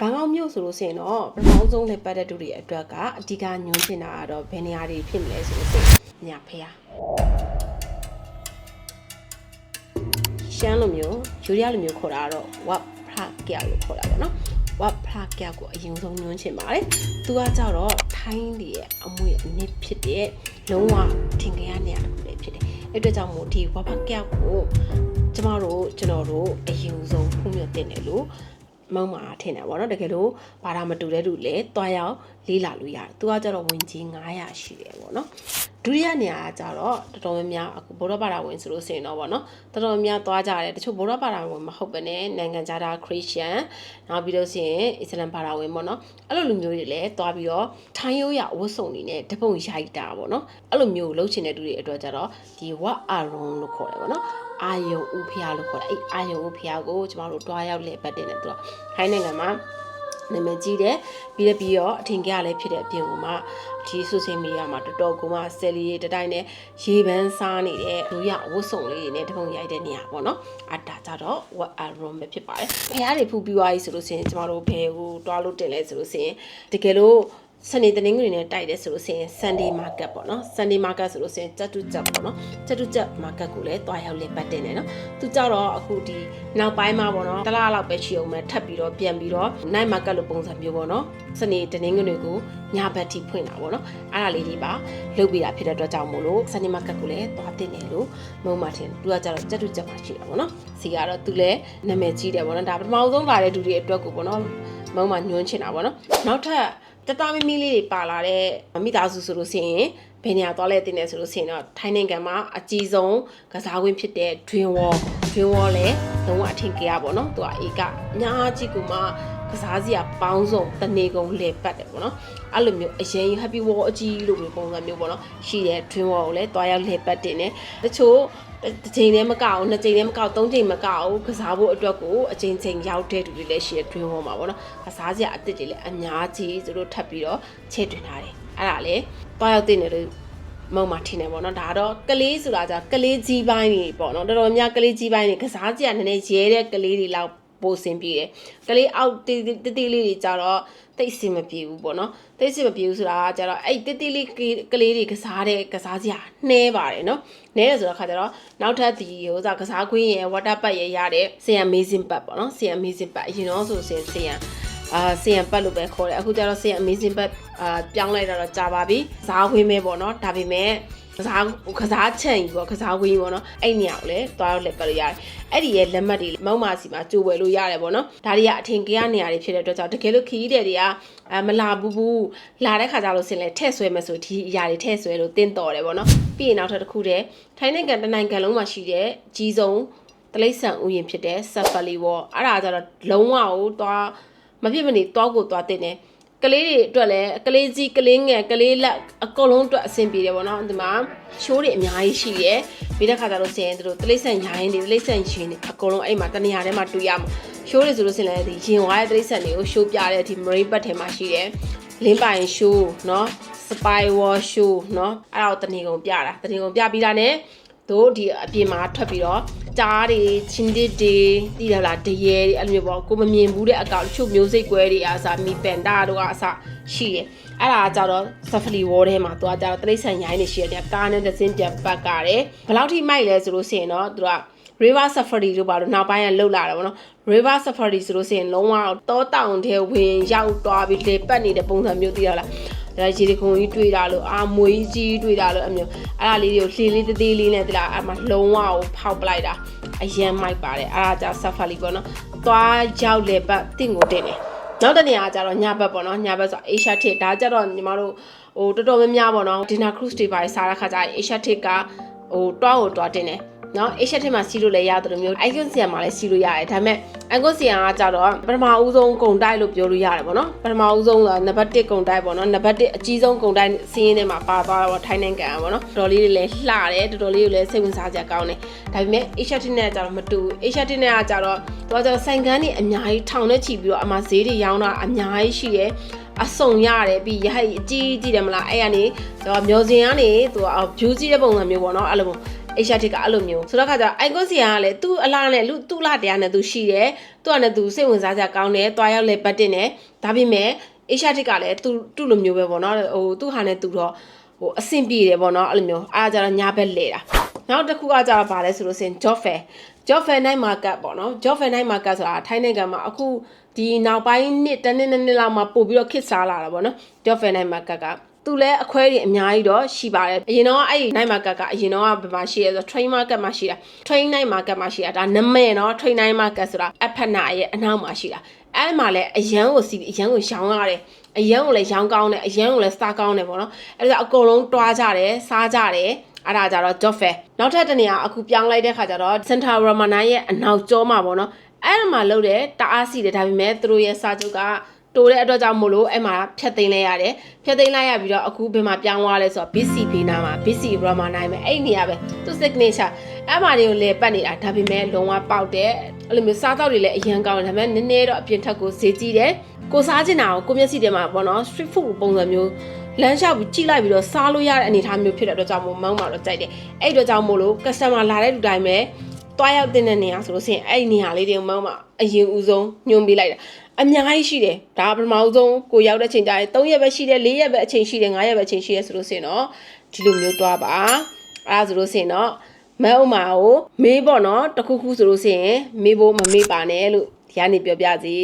ဘန်ကောက်မြို့ဆိုလို့ရှိရင်တော့ပထမဆုံးလေပတ်တဲ့သူတွေအတွက်ကအဓိကညွှန်းချင်တာကတော့ဘယ်နေရာတွေဖြစ်မလဲဆိုလို့ရှိရင်ညာဖေးရှမ်းလိုမျိုးယူရီးယားလိုမျိုးခေါ်တာကတော့ဝပ်ဖလာကက်လို့ခေါ်တာပေါ့နော်ဝပ်ဖလာကက်ကိုအရင်ဆုံးညွှန်းချင်ပါတယ်သူကကြတော့ထိုင်းတွေရဲ့အမွေအနှစ်ဖြစ်တဲ့လုံးဝထင်ကြရနေရတစ်ခုလေးဖြစ်တယ်အဲ့အတွက်ကြောင့်မို့ဒီဝပ်ဖလာကက်ကိုကျမတို့ကျွန်တော်တို့အရင်ဆုံးဖုံးမြတင်တယ်လို့ မောင်းမှာထင်တယ်ဗောနော်တကယ်လို့ဘာသာမတူတဲ့လူလည်းတွားရောက်လေးလာလို့ရတယ်သူကကြတော့ဝင်ကြီး900ရှိတယ်ဗောနော်ဒုတိယနေရာကကြတော့တော်တော်များများအခုဘောရပါတာဝင်ဆိုလို့ဆိုရင်တော့ဗောနော်တော်တော်များများတွားကြတယ်တချို့ဘောရပါတာဝင်မဟုတ်ဘဲနဲ့နိုင်ငံခြားသားခရစ်ယာန်နောက်ပြီးလို့ရှိရင်အစ္စလမ်ဘာသာဝင်ဗောနော်အဲ့လိုလူမျိုးတွေလည်းတွားပြီးတော့ထိုင်းရိုးရဝတ်စုံတွေနဲ့တပုံရိုက်တာဗောနော်အဲ့လိုမျိုးလှုပ်ချင်တဲ့လူတွေအတွက်ကြတော့ဒီဝတ်အာရုံလို့ခေါ်တယ်ဗောနော် အာယုံဥဖျားလို့ခေါ်တယ်အဲ့အာယုံဥဖျားကိုကျမတို့တွားရောက်လေပတ်တင်တယ်သူကထိုင်းနိုင်ငံမှာနာမည်ကြီးတယ်ပြီးတော့ပြီးတော့အထင်ကြီးရလည်းဖြစ်တဲ့အပြင်ကမှဒီ social media မှာတော်တော်ကိုမှဆယ်လီတတိုင်းနဲ့ရေပန်းစားနေတဲ့လူရဝတ်စုံလေးတွေနဲ့တပုံရိုက်တဲ့နေရာပေါ့နော်အတာကြတော့ what a room ပဲဖြစ်ပါတယ်ဖះတွေဖူးပြီးသွားပြီဆိုလို့ရှိရင်ကျမတို့ဘယ်ကိုတွားလို့တင်လဲဆိုလို့ရှိရင်တကယ်လို့ စနေတနင်္ဂနွေနဲ့တိုက်တယ်ဆိုလို့ရှိရင် Sunday market ပေါ့နော် Sunday market ဆိုလို့ရှိရင်ကြက်တူကြက်ပေါ့နော်ကြက်တူကြက် market ကိုလည်းတွားရောက်လေပတ်တင်တယ်နော်သူကြတော့အခုဒီနောက်ပိုင်းမှာပေါ့နော်တစ်လားလောက်ပဲရှိအောင်ပဲထပ်ပြီးတော့ပြန်ပြီးတော့ night market လို့ပုံစံမျိုးပေါ့နော်စနေတနင်္ဂနွေကိုညဘက်ထိဖွင့်တာပေါ့နော်အဲ့ဒါလေးတွေပါလုပ်ပေးတာဖြစ်တဲ့အတွက်ကြောင့်မို့လို့ Sunday market ကိုလည်းတွားတင်တယ်လို့မုံမာထင်သူကကြတော့ကြက်တူကြက်မှာရှိတာပေါ့နော်စီကတော့သူလည်းနာမည်ကြီးတယ်ပေါ့နော်ဒါပထမဆုံးလာတဲ့သူတွေအတွက်ကိုပေါ့နော်မုံမာညွှန်းချင်တာပေါ့နော်နောက်ထပ် တတမီမီလေးတွေပါလာတဲ့မိသားစုဆိုလို့ရှိရင်ဘယ်နေရာသွားလဲတင်နေဆိုလို့ရှိရင်တော့ထိုင်းနိုင်ငံမှာအကြီးဆုံးကစားကွင်းဖြစ်တဲ့ Dream Wall Dream Wall လည်းလုံးဝအထင်ကြီးရပါတော့သူကဧကအများကြီးကူမှကစားစရာပေါင်းစုံတနေကုန်လေပတ်တယ်ပေါ့နော် အဲ့လိုမျိုးအရင် Happy Wall အကြီးလို့မျိုးပုံစံမျိုးပေါ့နော်ရှိတဲ့ Dream Wall ကိုလည်းတွားရောက်လေပတ်တင်တယ်တချို့တစ်ချိန်တည်းမကောက်နှစ်ချိန်တည်းမကောက်သုံးချိန်မကောက်ကစားဖို့အတွက်ကိုအချိန်ချိန်ရောက်တဲ့သူတွေလည်းရှိတဲ့ Dream Wall မှာပေါ့နော်ကစားစရာအစ်စ်တွေလည်းအများကြီးသူတို့ထပ်ပြီးတော့ချဲ့တွင်ထားတယ်အဲ့ဒါလည်းတွားရောက်တင်တယ်လို့မုံမှာထင်တယ်ပေါ့နော်ဒါတော့ကလေးဆိုတာじゃကလေးကြီးပိုင်းတွေပေါ့နော်တော်တော်များကလေးကြီးပိုင်းတွေကစားကြရနည်းနည်းရဲတဲ့ကလေးတွေလောက် ပိုစင်ပြေတယ်ကလေးအောက်တေးတေးတေးလေးတွေကြတော့တိတ်စင်မပြေဘူးပေါ့နော်တိတ်စင်မပြေဘူးဆိုတာကကြတော့အဲ့တေးတေးလေးကလေးတွေကစားတဲ့ကစားစရာနှဲပါတယ်နော်နှဲတယ်ဆိုတော့ခါကြတော့နောက်ထပ်ဒီဟိုစားကစားခွင်းရဲ့ water pad ရဲ့ရတဲ့ CM amazing pad ပေါ့နော် CM amazing pad အရင်တော့ဆိုရင် CM အာဆီယံပတ်လို့ပဲခေါ်တယ်အခုကျတော့ဆီယံ amazing ပတ်အာပြောင်းလိုက်တော့ကြာပါပြီကစားခွင်းပဲပေါ့နော်ဒါပေမဲ့ ကစားကစားချန်ကြီးပေါ့ကစားဝင်းပေါ့နော်အဲ့နေရာကိုလည်းသွားတော့လက်ပတ်လို့ရတယ်အဲ့ဒီရဲ့လက်မှတ်တွေမောက်မာစီမှာကြိုဝယ်လို့ရတယ်ပေါ့နော်ဒါတွေကအထင်ကြီးနေရာတွေဖြစ်တဲ့အတွက်ကြောင့်တကယ်လို့ခီးတဲ့တွေကအဲမလာဘူးဘူးလာတဲ့ခါကျလို့ဆင်လဲထည့်ဆွဲမယ်ဆိုဒီအရာတွေထည့်ဆွဲလို့တင်းတော်တယ်ပေါ့နော်ပြီးရင်နောက်ထပ်တစ်ခုတည်းထိုင်းနိုင်ငံတနိုင်ငံလုံးမှာရှိတဲ့ကြီးဆုံးတလိမ့်ဆန်ဥယျာဉ်ဖြစ်တဲ့ Safari Wall အဲ့ဒါကျတော့လုံးဝကိုသွားမဖြစ်မနေသွားကိုသွားတင်တယ် ကလေးတွေအတွက်လည်းကလေးကြီးကလေးငယ်ကလေးလက်အကုန်လုံးအတွက်အဆင်ပြေတယ်ပေါ့နော်ဒီမှာရှိုးတွေအများကြီးရှိရယ်ပြီးတဲ့ခါကျတော့ဆင်သူတို့တလိမ့်ဆန်ရိုင်းတွေတလိမ့်ဆန်ရှင်တွေအကုန်လုံးအဲ့မှာတနေရာထဲမှာတွေ့ရမှာရှိုးတွေဆိုလို့ဆင်လည်းဒီရင်ဝါရဲ့တလိမ့်ဆန်တွေကိုရှိုးပြတဲ့ဒီ marine bud ထဲမှာရှိတယ်လင်းပိုင်ရှိုးเนาะ spy wall show เนาะအဲ့ဒါကိုတနေကုန်ပြတာတနေကုန်ပြပြီးတာ ਨੇ တို့ဒီအပြင်မှာထွက်ပြီးတော့ကြားတွေချင်းတစ်တွေတည်ရလားတရေတွေအဲ့လိုမျိုးပေါ့ကိုမမြင်ဘူးတဲ့အကောင်တချို့မျိုးစိတ်ကွဲတွေအားစားမီပန်တာတို့ကအစရှိတယ်အဲ့ဒါကြတော့ Safari Wall ထဲမှာသူကကြတော့တိရစ္ဆာန်ရိုင်းနေရှိတယ်ကားနဲ့တစ်စင်းပြန်ပတ်ကားတယ်ဘယ်လောက်ထိမိုက်လဲဆိုလို့ရှိရင်တော့သူက River Safari လို့ပါတော့နောက်ပိုင်းကလှုပ်လာတယ်ဗောနော် River Safari ဆိုလို့ရှိရင်လုံးဝတောတောင်ထဲဝင်ရောက်သွားပြီးလေပတ်နေတဲ့ပုံစံမျိုးသိရလား ဒါရေဒီခုံကြီးတွေ့တာလို့အာမွေးကြီးတွေ့တာလို့အမျိုးအဲ့ဒါလေးတွေကိုလှေလေးသေးသေးလေးနဲ့တလားအမှလုံးဝကိုဖောက်ပလိုက်တာအရန်မိုက်ပါတယ်အဲ့ဒါကြ Safari ပေါ့နော်သွားရောက်လေပတ်တင့်ကိုတင်တယ်နောက်တစ်နေရာကျတော့ညဘက်ပေါ့နော်ညဘက်ဆို Asia Trip ဒါကြတော့ညီမတို့ဟိုတော်တော်များများပေါ့နော် Dinner Cruise တွေပါစားတဲ့ခါကျရင် Asia Trip ကဟိုတွားကိုတွားတင်တယ် နော်အေရှက်ထက်မှာစီးလို့လည်းရတယ်လို့မျိုးအိုင်ကွန်ဆီယံမှာလည်းစီးလို့ရတယ်ဒါပေမဲ့အိုင်ကွန်ဆီယံကကြတော့ပထမဦးဆုံးဂုံတိုက်လို့ပြောလို့ရတယ်ပေါ့နော်ပထမဦးဆုံးကနံပါတ်1ဂုံတိုက်ပေါ့နော်နံပါတ်1အကြီးဆုံးဂုံတိုက်စီးရင်းထဲမှာပါသွားတော့ထိုင်းနိုင်ငံပေါ့နော်တော်တော်လေးတွေလည်းလှတယ်တော်တော်လေးတွေလည်းစိတ်ဝင်စားစရာကောင်းတယ်ဒါပေမဲ့အေရှက်ထက်နဲ့ကကြတော့မတူအေရှက်ထက်နဲ့ကကြတော့သူကကြတော့ဆိုင်ကန်းတွေအများကြီးထောင်နဲ့ချီပြီးတော့အမဈေးတွေရောင်းတာအများကြီးရှိတယ်အဆုံရတယ်ပြီးရဟိအကြီးကြီးတယ်မလားအဲ့ကနေတော့မျောစင်ကနေသူက view ကြည့်တဲ့ပုံစံမျိုးပေါ့နော်အဲ့လို Asiatic ကအဲ့လိုမျိုးဆိုတော့ခါကျ icon စီကလည်းသူ့အလားနဲ့လူသူ့လားတရားနဲ့သူရှိတယ်သူကလည်းသူစိတ်ဝင်စားစရာကောင်းတယ်တွားရောက်လဲပတ်တင်တယ်ဒါပေမဲ့ Asiatic ကလည်းသူသူ့လိုမျိုးပဲပေါ့နော်ဟိုသူ့ဟာနဲ့သူတော့ဟိုအဆင်ပြေတယ်ပေါ့နော်အဲ့လိုမျိုးအားကြတော့ညာဘက်လဲတာနောက်တစ်ခုကကြတော့ဗာလဲဆိုလို့စင် job fair job fair night market ပေါ့နော် job fair night market ဆိုတာထိုင်းနိုင်ငံမှာအခုဒီနောက်ပိုင်းနှစ်တစ်နှစ်နှစ်နှစ်လောက်မှာပို့ပြီးတော့ခစ်စားလာတာပေါ့နော် job fair night market က သူလည်းအခွဲတွေအများကြီးတော့ရှိပါတယ်အရင်တော့အဲ့ဒီ night market ကအရင်တော့ဘယ်မှာရှိရဲဆို train market မှာရှိတာ train night market မှာရှိတာဒါနမဲနော် train night market ဆိုတာအဖက်နာရဲ့အနောက်မှာရှိတာအဲ့မှာလည်းအရန်ကိုစီအရန်ကိုရောင်းရတယ်အရန်ကိုလည်းရောင်းကောင်းတယ်အရန်ကိုလည်းစားကောင်းတယ်ပေါ့နော်အဲ့ဒါအကုန်လုံးတွားကြတယ်စားကြတယ်အဲ့ဒါကြတော့ job fair နောက်ထပ်တစ်နေရာအခုပြောင်းလိုက်တဲ့ခါကျတော့ Central Ramana ရဲ့အနောက်ကျောမှာပေါ့နော်အဲ့ဒါမှာလုပ်တယ်တအားစီတယ်ဒါပေမဲ့သူတို့ရဲ့စာချုပ်က တိုးတဲ့အတွက်ကြောင့်မို့လို့အဲ့မှာဖြတ်သိမ်းလိုက်ရတယ်ဖြတ်သိမ်းလိုက်ရပြီးတော့အခုဘယ်မှာပြောင်းသွားလဲဆိုတော့ BC ဘေးနားမှာ BC Ramana ပဲအဲ့ဒီနေရာပဲသူ signature အဲ့မှာတွေကိုလေပတ်နေတာဒါပေမဲ့လုံးဝပေါက်တယ်အဲ့လိုမျိုးစားတော့တွေလည်းအရန်ကောင်းတယ်ဒါပေမဲ့နည်းနည်းတော့အပြင်ထက်ကိုဈေးကြီးတယ်ကိုစားချင်တာကိုကိုမျက်စိထဲမှာပေါ့နော် street food ပုံစံမျိုးလမ်းလျှောက်ပြီးကြည့်လိုက်ပြီးတော့စားလို့ရတဲ့အနေအထားမျိုးဖြစ်တဲ့အတွက်ကြောင့်မို့မောင်းမှာတော့ကြိုက်တယ်အဲ့အတွက်ကြောင့်မို့လို့ customer လာတဲ့လူတိုင်းပဲတွားရောက်တဲ့နေရာဆိုလို့ရှိရင်အဲ့ဒီနေရာလေးတွေမောင်းမှာအရင်ဦးဆုံးညွှန်ပေးလိုက်တာ အများကြီးရှိတယ်ဒါပထမဦးဆုံးကိုရောက်တဲ့ချိန်ကျရင်3ရက်ပဲရှိတယ်4ရက်ပဲအချိန်ရှိတယ်5ရက်ပဲအချိန်ရှိတယ်ဆိုလို့ရှိရင်တော့ဒီလိုမျိုးတွားပါအဲ့ဒါဆိုလို့ရှိရင်တော့မဲဥမာကိုမေးပေါ့နော်တခုခုဆိုလို့ရှိရင်မေးဖို့မမေးပါနဲ့လို့ဒီကနေပြောပြစီ